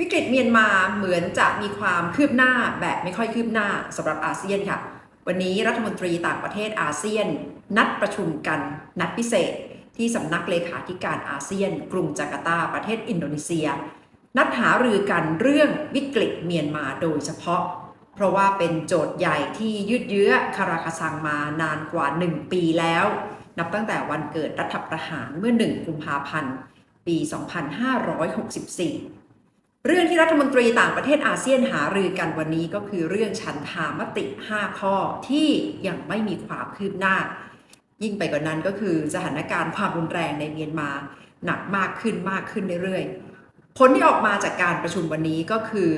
วิกฤตเมียนมาเหมือนจะมีความคืบหน้าแบบไม่ค่อยคืบหน้าสำหรับอาเซียนค่ะ วันนี้รัฐมนตรีต่างประเทศอาเซียน นัดประชุมกันนัดพิเศษ ที่สำนักเลขาธิการอาเซียน กรุงจาการ์ตาประเทศอินโดนีเซีย นัดหารือกันเรื่องวิกฤตเมียนมาโดยเฉพาะ เพราะว่าเป็นโจทย์ใหญ่ที่ยืดเยื้อคาราคาซังมานานกว่า 1 ปีแล้ว นับตั้งแต่วันเกิดรัฐประหารเมื่อ 1 กุมภาพันธ์ ปี 2564 เรื่องที่รัฐมนตรีต่างประเทศอาเซียนหารือกันวันนี้ก็คือเรื่องฉันทามติ 5 ข้อที่ยังไม่มีความคืบหน้า ยิ่งไปกว่านั้นก็คือสถานการณ์ความรุนแรงในเมียนมาหนักมากขึ้นมากขึ้นเรื่อยๆ ผลที่ออกมาจากการประชุมวันนี้ก็คือ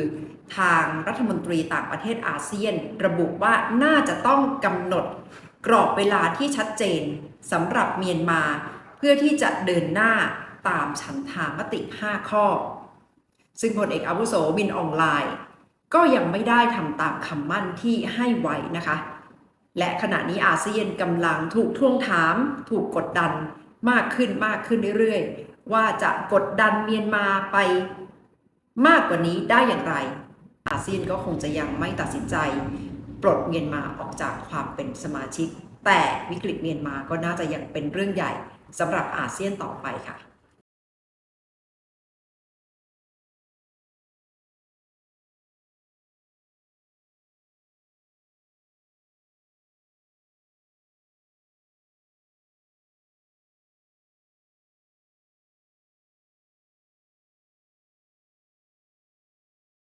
ทางรัฐมนตรีต่างประเทศอาเซียน ระบุว่าน่าจะต้องกำหนดกรอบเวลาที่ชัดเจนสำหรับเมียนมา เพื่อที่จะเดินหน้าตามฉันทามติ 5 ข้อ ซึ่งพลเอกอาวุโสบินออนไลน์ ก็ยังไม่ได้ทำตามคำมั่นที่ให้ไว้นะคะ และขณะนี้อาเซียนกำลังถูกทวงถาม ถูกกดดันมากขึ้นมากขึ้นเรื่อยๆ ว่าจะกดดันเมียนมาไปมากกว่านี้ได้อย่างไร อาเซียนก็คงจะยังไม่ตัดสินใจ ปลดเมียนมาออกจากความเป็นสมาชิก แต่วิกฤตเมียนมาก็น่าจะยังเป็นเรื่องใหญ่สำหรับอาเซียนต่อไปค่ะ